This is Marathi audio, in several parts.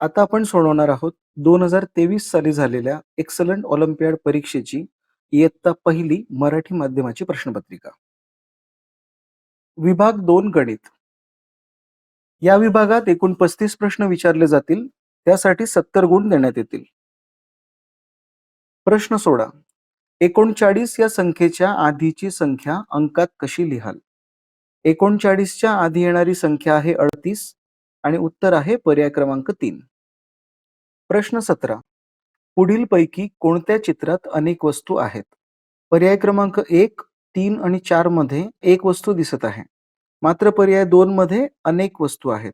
आता आपण सोडवणार आहोत दोन हजार तेवीस साली झालेल्या एक्सलंट ऑलिम्पियाड परीक्षेची इयत्ता पहिली मराठी माध्यमाची प्रश्नपत्रिका. विभाग दोन गणित. या विभागात एकूण पस्तीस प्रश्न विचारले जातील त्यासाठी सत्तर गुण देण्यात येतील. प्रश्न सोडा. एकोणचाळीस या संख्येच्या आधीची संख्या अंकात कशी लिहाल? एकोणचाळीसच्या आधी येणारी संख्या आहे अडतीस आणि उत्तर आहे पर्याय क्रमांक तीन. प्रश्न सतरा. पुढील पैकी कोणत्या चित्रात अनेक वस्तू आहेत? पर्याय क्रमांक एक तीन आणि चारमध्ये एक वस्तू दिसत आहे. मात्र पर्याय दोन मध्ये अनेक वस्तू आहेत.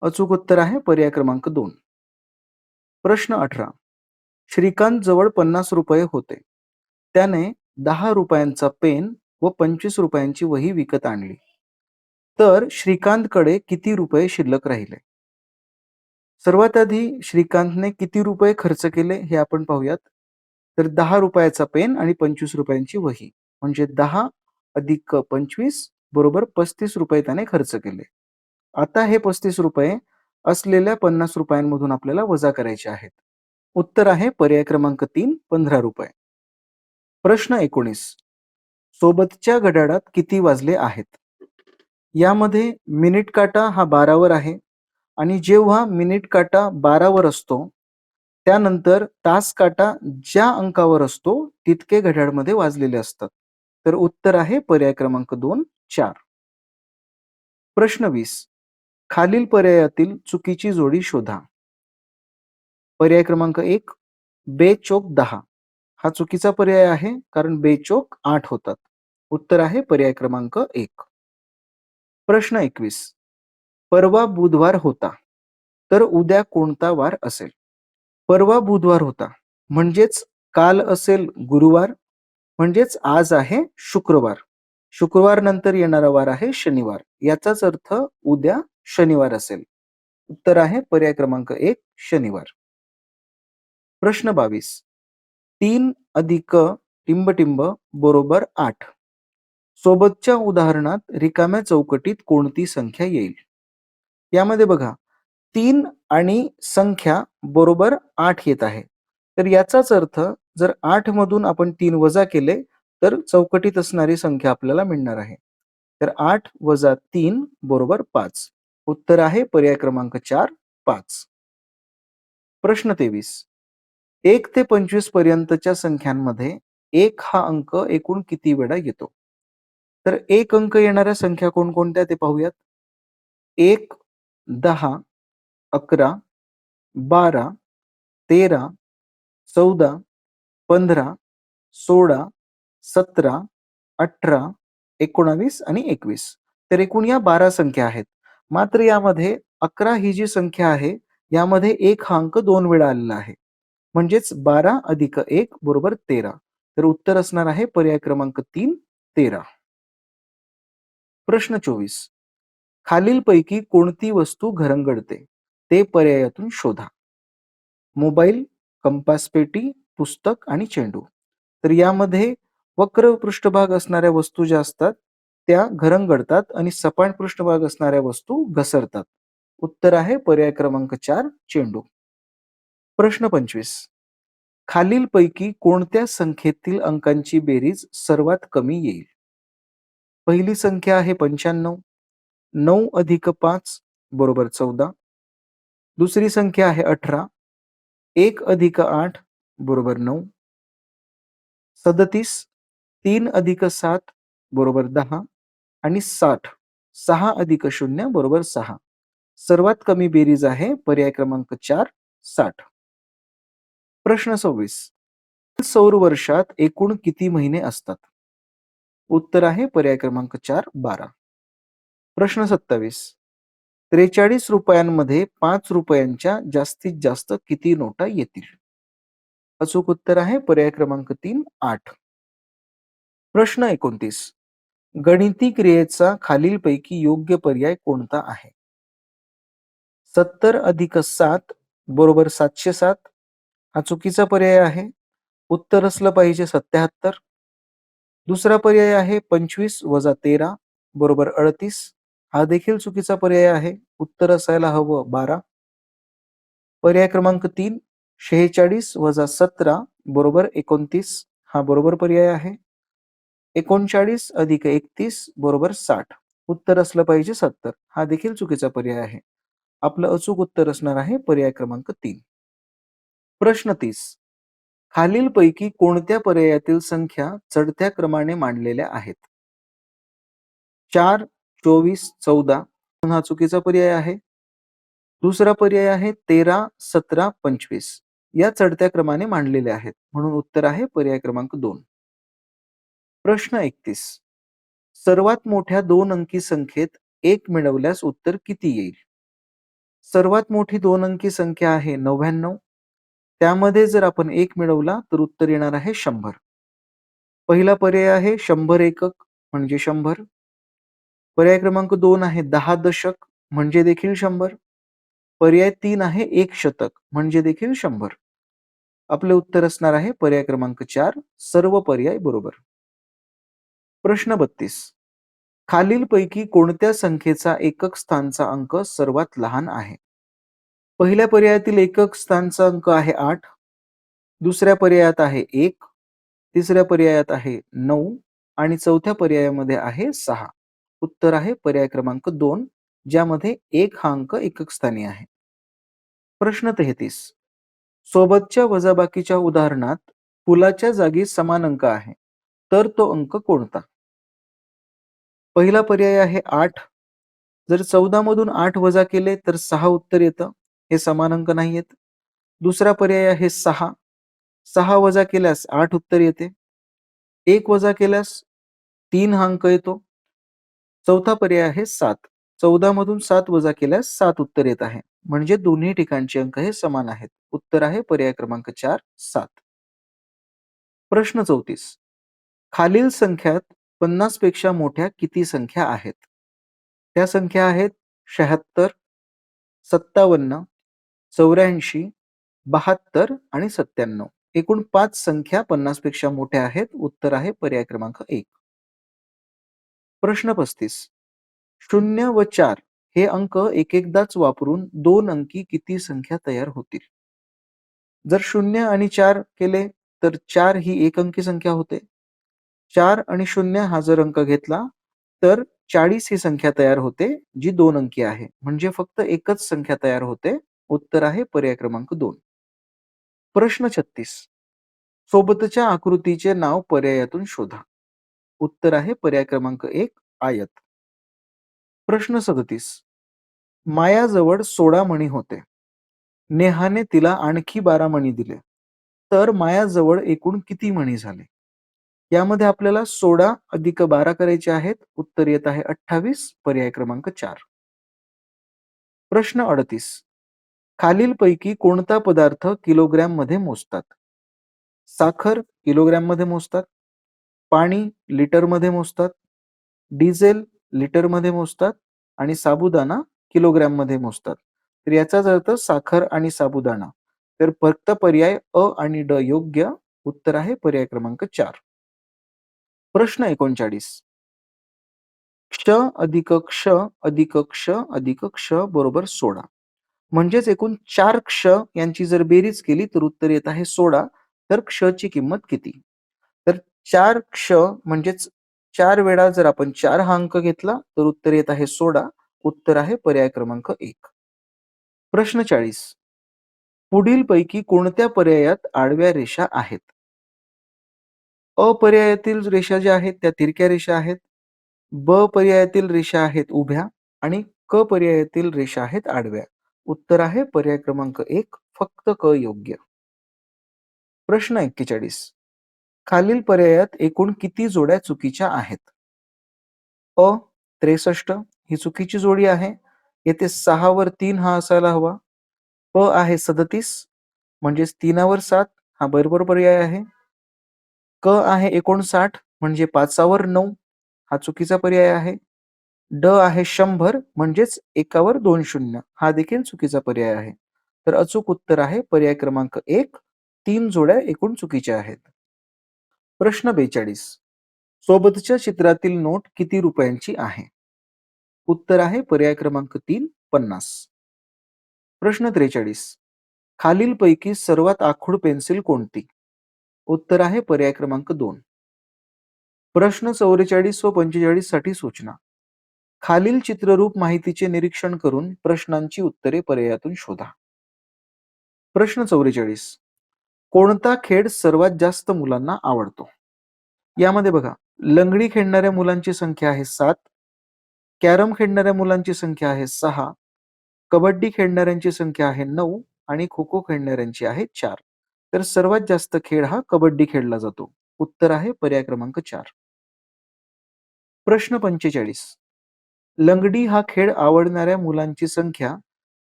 अचूक उत्तर आहे पर्याय क्रमांक दोन. प्रश्न अठरा. श्रीकांत जवळ पन्नास रुपये होते. त्याने दहा रुपयांचा पेन व पंचवीस रुपयांची वही विकत आणली. तर श्रीकांतकडे किती रुपये शिल्लक राहिले? सर्वात आधी श्रीकांतने किती रुपये खर्च केले हे आपण पाहूयात. तर दहा रुपयाचा पेन आणि पंचवीस रुपयांची वही. म्हणजे दहा अधिक पंचवीस बरोबर पस्तीस रुपये त्याने खर्च केले. आता हे पस्तीस रुपये असलेल्या पन्नास रुपयांमधून आपल्याला वजा करायचे आहेत. उत्तर आहे पर्याय क्रमांक तीन पंधरा रुपये. प्रश्न एकोणीस. सोबतच्या घड्याळात किती वाजले आहेत? यामध्ये मिनिट काटा हा बारावर आहे आणि जेव्हा मिनिट काटा बारावर असतो त्यानंतर तास काटा ज्या अंकावर असतो तितके घड्याळमध्ये वाजलेले असतात. तर उत्तर आहे पर्याय क्रमांक दोन चार. प्रश्न वीस. खालील पर्यायातील चुकीची जोडी शोधा. पर्याय क्रमांक एक बे चोक दहा. हा चुकीचा पर्याय आहे कारण बे चोक आठ होतात. उत्तर आहे पर्याय क्रमांक एक. प्रश्न एकवीस. परवा बुधवार होता तर उद्या कोणता वार असेल? परवा बुधवार होता म्हणजेच काल असेल गुरुवार म्हणजेच आज आहे शुक्रवार. शुक्रवार नंतर येणारा वार आहे शनिवार. याचाच अर्थ उद्या शनिवार असेल. उत्तर आहे पर्याय क्रमांक एक शनिवार. प्रश्न बावीस. तीन अधिक टिंबटिंब बरोबर आठ. सोबतच्या उदाहरणात रिकाम्या चौकटीत कोणती संख्या येईल? यामध्ये बघा तीन आणि संख्या बरोबर आठ येत आहे. तर याचाच अर्थ जर आठ मधून आपण तीन वजा केले तर चौकटीत असणारी संख्या आपल्याला मिळणार आहे. तर आठ वजा तीन बरोबर पाच. उत्तर आहे पर्याय क्रमांक चार पाच. प्रश्न तेवीस. एक ते पंचवीस पर्यंतच्या संख्यांमध्ये एक हा अंक एकूण किती वेळा येतो? तर एक अंक येणाऱ्या संख्या कोणकोणत्या ते पाहूयात. एक दहा अकरा बारा तेरा चौदा पंधरा सोळा सतरा अठरा एकोणावीस आणि एकवीस. तर एकूण या बारा संख्या आहेत. मात्र यामध्ये अकरा ही जी संख्या आहे यामध्ये एक हा अंक दोन वेळा आलेला आहे. म्हणजेच बारा अधिक एक बरोबर तेरा. तर उत्तर असणार आहे पर्याय क्रमांक तीन तेरा. प्रश्न चोवीस. खालीलपैकी कोणती वस्तू घरंगडते? ते पर्यायातून शोधा. मोबाईल कंपास पेटी पुस्तक आणि चेंडू. तर यामध्ये वक्र पृष्ठभाग असणाऱ्या वस्तू ज्या असतात त्या घरंगडतात आणि सपाट पृष्ठभाग असणाऱ्या वस्तू घसरतात. उत्तर आहे पर्याय क्रमांक चार चेंडू. प्रश्न पंचवीस. खालीलपैकी कोणत्या संख्येतील अंकांची बेरीज सर्वात कमी येईल? पहिली संख्या आहे पंच्याण्णव. नऊ अधिक पाच बरोबर चौदा. दुसरी संख्या आहे अठरा. एक अधिक आठ बरोबर नऊ. सदतीस तीन अधिक सात बरोबर दहा आणि साठ. सहा अधिक शून्य बरोबर सहा. सर्वात कमी बेरीज आहे पर्याय क्रमांक चार साठ. प्रश्न सव्वीस. सौर वर्षात एकूण किती महिने असतात? उत्तर आहे पर्याय क्रमांक चार बारा. प्रश्न सत्तावीस. त्रेचाळीस रुपयांमध्ये पाच रुपयांच्या जास्तीत जास्त किती नोटा येतील? अचूक उत्तर आहे पर्याय क्रमांक तीन आठ. प्रश्न एकोणतीस. गणिती क्रियेचा खालीलपैकी योग्य पर्याय कोणता आहे? सत्तर अधिक सात बरोबर सातशे सात. हा चुकीचा पर्याय आहे. उत्तर असलं पाहिजे सत्याहत्तर. दुसरा पर्याय आहे पंचवीस वजा तेरा बरोबर अडतीस. हा देखील चुकीचा पर्याय आहे. उत्तर असायला हवं बारा. पर्याय क्रमांक तीन शेहेचाळीस वजा सतरा बरोबर एकोणतीस. हा बरोबर पर्याय आहे. एकोणचाळीस अधिक एकतीस बरोबर साठ. उत्तर असलं पाहिजे सत्तर. हा देखील चुकीचा पर्याय आहे. आपलं अचूक उत्तर असणार आहे पर्याय क्रमांक तीन. प्रश्न तीस. खालीलपैकी कोणत्या पर्यायातील संख्या चढत्या क्रमाने मांडलेल्या आहेत? चार चोवीस चौदा हा चुकीचा पर्याय आहे. दुसरा पर्याय आहे तेरा सतरा पंचवीस या चढत्या क्रमाने मांडलेल्या आहेत. म्हणून उत्तर आहे पर्याय क्रमांक दोन. प्रश्न एकतीस. सर्वात मोठ्या दोन अंकी संख्येत एक मिळवल्यास उत्तर किती येईल? सर्वात मोठी दोन अंकी संख्या आहे नव्याण्णव त्यामध्ये जर आपण एक मिळवला तर उत्तर येणार आहे शंभर. पहिला पर्याय आहे शंभर एकक म्हणजे शंभर. पर्याय क्रमांक दोन आहे दहा दशक म्हणजे देखील शंभर. पर्याय तीन आहे एक शतक म्हणजे देखील शंभर. आपले उत्तर असणार आहे पर्याय क्रमांक चार सर्व पर्याय बरोबर. प्रश्न बत्तीस. खालीलपैकी कोणत्या संख्येचा एकक स्थानचा अंक सर्वात लहान आहे? पहिल्या पर्यायातील एकक स्थानचा अंक आहे आठ. दुसऱ्या पर्यायात आहे एक. तिसऱ्या पर्यायात आहे नऊ. आणि चौथ्या पर्यायामध्ये आहे सहा. उत्तर आहे पर्याय क्रमांक दोन ज्यामध्ये एक हा अंक एकक स्थानी आहे. प्रश्न तेहतीस. सोबतच्या वजाबाकीच्या उदाहरणात पुलाच्या जागी समान अंक आहे तर तो अंक कोणता? पहिला पर्याय आहे आठ. जर चौदा मधून आठ वजा केले तर सहा उत्तर येतं. हे समान अंक नाही येत दुसरा पर्याय आहे सहा. सहा वजा केल्यास आठ उत्तर येते. एक वजा केल्यास तीन हा अंक येतो. चौथा पर्याय आहे सात. चौदा मधून सात वजा केल्यास सात उत्तर येत आहे. म्हणजे दोन्ही ठिकाणचे अंक हे समान आहेत. उत्तर आहे पर्याय क्रमांक चार सात. प्रश्न चौतीस. खालील संख्यात पन्नासपेक्षा मोठ्या किती संख्या आहेत? त्या संख्या आहेत शहात्तर सत्तावन्न चौऱ्याऐंशी बहात्तर आणि सत्त्याण्णव. एकूण पाच संख्या पन्नासपेक्षा मोठ्या आहेत. उत्तर आहे पर्याय क्रमांक एक. प्रश्न पस्तीस. शून्य व चार हे अंक एक एकदाच वापरून दोन अंकी किती संख्या तयार होतील? जर शून्य आणि चार केले तर चार ही एक अंकी संख्या होते. चार आणि शून्य हा जर अंक घेतला तर चाळीस ही संख्या तयार होते जी दोन अंकी आहे. म्हणजे फक्त एकच संख्या तयार होते. उत्तर आहे पर्याय क्रमांक दोन. प्रश्न छत्तीस. सोबतच्या आकृतीचे नाव पर्यायातून शोधा. उत्तर आहे पर्याय क्रमांक एक आयत. प्रश्न सदतीस. मायाजवळ सोळा मणी होते. नेहाने तिला आणखी बारा मणी दिले. तर मायाजवळ एकूण किती मणी झाले? यामध्ये आपल्याला सोळा अधिक बारा करायचे आहेत. उत्तर येत आहे अठ्ठावीस पर्याय क्रमांक चार. प्रश्न अडतीस. खालीलपैकी कोणता पदार्थ किलोग्रॅममध्ये मोजतात? साखर किलोग्रॅममध्ये मोजतात. पाणी लिटरमध्ये मोजतात. डिझेल लिटरमध्ये मोजतात. आणि साबुदाणा किलोग्रॅममध्ये मोजतात. तर याचाच अर्थ साखर आणि साबुदाणा. तर फक्त पर्याय अ आणि ड योग्य उत्तर आहे पर्याय क्रमांक चार. प्रश्न एकोणचाळीस. क्ष अधिक क्ष अधिक क्ष अधिक क्ष बरोबर सोळा. म्हणजेच एकूण चार क्ष यांची जर बेरीज केली तर उत्तर येत आहे सोळा. तर क्ष ची किंमत किती? तर चार क्ष म्हणजेच चार वेळा जर आपण चार हा अंक घेतला तर उत्तर येत आहे सोळा. उत्तर आहे पर्याय क्रमांक एक. प्रश्न चाळीस. पुढील पैकी कोणत्या पर्यायात आडव्या रेषा आहेत? अपर्यायातील रेषा ज्या आहेत त्या तिरक्या रेषा आहेत. ब पर्यायातील रेषा आहेत उभ्या आणि क पर्यायातील रेषा आहेत आडव्या. उत्तर आहे पर्याय क्रमांक एक फक्त क योग्य. प्रश्न एक्केचाळीस. खालील पर्यायात एकूण किती जोड्या चुकीच्या आहेत? अ त्रेसष्ट ही चुकीची जोडी आहे. येथे सहावर तीन हा असायला हवा. प आहे सदतीस म्हणजेच तीनावर सात हा बरोबर पर्याय आहे. क आहे एकोणसाठ म्हणजे पाचावर नऊ हा चुकीचा पर्याय आहे. ड आहे शंभर म्हणजेच एकावर दोन शून्य. हा देखील चुकीचा पर्याय आहे. तर अचूक उत्तर आहे पर्याय क्रमांक एक तीन जोड्या एकूण चुकीच्या आहेत. प्रश्न बेचाळीस. सोबतच्या चित्रातील नोट किती रुपयांची आहे? उत्तर आहे पर्याय क्रमांक तीन पन्नास. प्रश्न त्रेचाळीस. खालीलपैकी सर्वात आखूड पेन्सिल कोणती? उत्तर आहे पर्याय क्रमांक दोन. प्रश्न चौवेचाळीस व पंचेचाळीससाठी सूचना. खालील चित्ररूप माहितीचे निरीक्षण करून प्रश्नांची उत्तरे पर्यायातून शोधा. प्रश्न चौवेचाळीस. कोणता खेळ सर्वात जास्त मुलांना आवडतो? यामध्ये बघा लंगडी खेळणाऱ्या मुलांची संख्या आहे सात कॅरम खेळणाऱ्या मुलांची संख्या आहे सहा कबड्डी खेळणाऱ्यांची संख्या आहे नऊ आणि खो खो खेळणाऱ्यांची आहे चार. तर सर्वात जास्त खेळ हा कबड्डी खेळला जातो. उत्तर आहे पर्याय क्रमांक चार. प्रश्न पंचेचाळीस. लंगडी हा खेळ आवडणाऱ्या मुलांची संख्या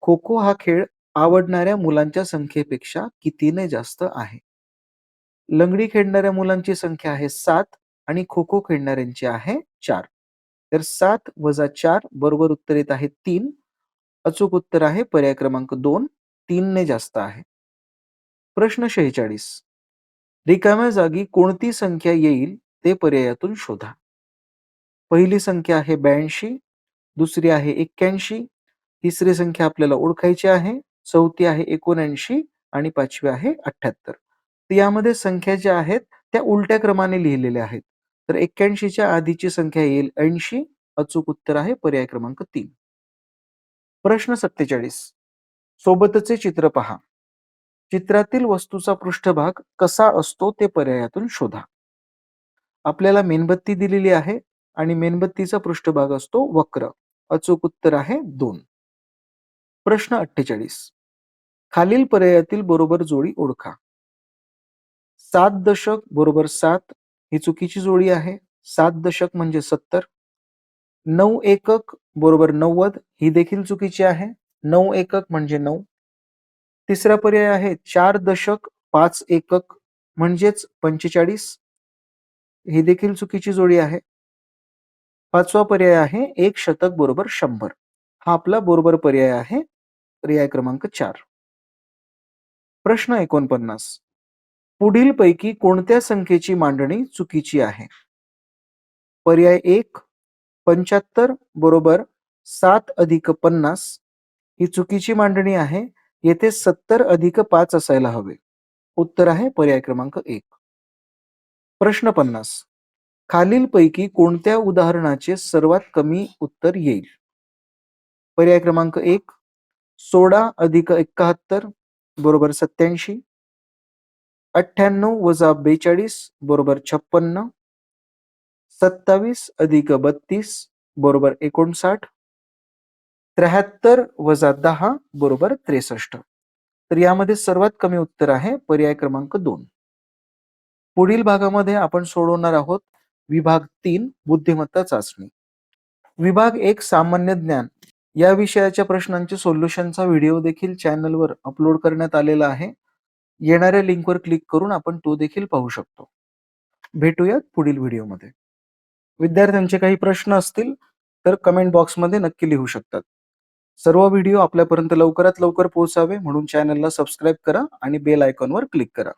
खो खो हा खेळ आवडणाऱ्या मुलांच्या संख्येपेक्षा कितीने जास्त आहे? लंगडी खेळणाऱ्या मुलांची संख्या आहे सात आणि खो खो खेळणाऱ्यांची आहे चार. तर सात वजा चार बरोबर उत्तर येत आहे तीन. अचूक उत्तर आहे पर्याय क्रमांक दोन तीनने जास्त आहे. प्रश्न शेहेचाळीस. रिकाम्या जागी कोणती संख्या येईल ते पर्यायातून शोधा. पहिली संख्या आहे ब्याऐंशी दुसरी आहे एक्क्याऐंशी. तिसरी संख्या आपल्याला ओळखायची आहे. चौथी आहे एकोणऐंशी आणि पाचवी आहे अठ्ठ्याहत्तर. तर यामध्ये संख्या ज्या आहेत त्या उलट्या क्रमाने लिहिलेल्या आहेत. तर एक्क्याऐंशीच्या आधीची संख्या येईल ऐंशी. अचूक उत्तर आहे पर्याय क्रमांक तीन. प्रश्न सत्तेचाळीस. सोबतचे चित्र पहा. चित्रातील वस्तूचा पृष्ठभाग कसा असतो ते पर्यायातून शोधा. आपल्याला मेणबत्ती दिलेली आहे आणि मेणबत्तीचा पृष्ठभाग असतो वक्र. अचूक उत्तर आहे दोन. प्रश्न अठ्ठेचाळीस. खालील पर्यायातील बरोबर जोडी ओळखा. सात दशक बरोबर सात ही चुकीची जोडी आहे. सात दशक म्हणजे सत्तर. नऊ एकक बरोबर नव्वद ही देखील चुकीची आहे. नऊ एकक म्हणजे नऊ. तिसरा पर्याय आहे चार दशक पाच एकक म्हणजेच पंचेचाळीस ही देखील चुकीची जोडी आहे. पाचवा पर्याय आहे एक शतक बरोबर शंभर. हा आपला बरोबर पर्याय आहे. पर्याय क्रमांक चार. प्रश्न एकोणपन्नास. पुढील पैकी कोणत्या संख्येची मांडणी चुकीची आहे? पर्याय एक पंच्याहत्तर बरोबर सात अधिक पन्नास ही चुकीची मांडणी आहे. येथे सत्तर अधिक पाच असायला हवे. उत्तर आहे पर्याय क्रमांक एक. प्रश्न पन्नास. खालीलपैकी कोणत्या उदाहरणाचे सर्वात कमी उत्तर येईल? पर्याय क्रमांक एक सोळा अधिक एकाहत्तर बरोबर सत्याऐंशी अठ्ठ्याण्णव वजा बेचाळीस बरोबर छप्पन्न सत्तावीस अधिक बत्तीस बरोबर एकोणसाठ त्र्याहत्तर वजा दहा बरोबर त्रेसष्ट. तर यामध्ये सर्वात कमी उत्तर आहे पर्याय क्रमांक दोन. पुढील भागामध्ये आपण सोडवणार आहोत विभाग तीन बुद्धिमत्ता चाचणी. विभाग एक सामान्य ज्ञान. या विषयाच्या प्रश्नांचे सोल्युशनचा व्हिडिओ देखील चॅनलवर अपलोड करण्यात आलेला आहे. येणाऱ्या लिंकवर क्लिक करून आपण तो देखील पाहू शकतो. भेटूयात पुढील व्हिडिओमध्ये. विद्यार्थ्यांचे काही प्रश्न असतील तर कमेंट बॉक्समध्ये नक्की लिहू शकतात. सर्व व्हिडिओ आपल्यापर्यंत लवकरात लवकर पोहोचावे म्हणून चॅनलला सबस्क्राईब करा आणि बेल आयकॉनवर क्लिक करा.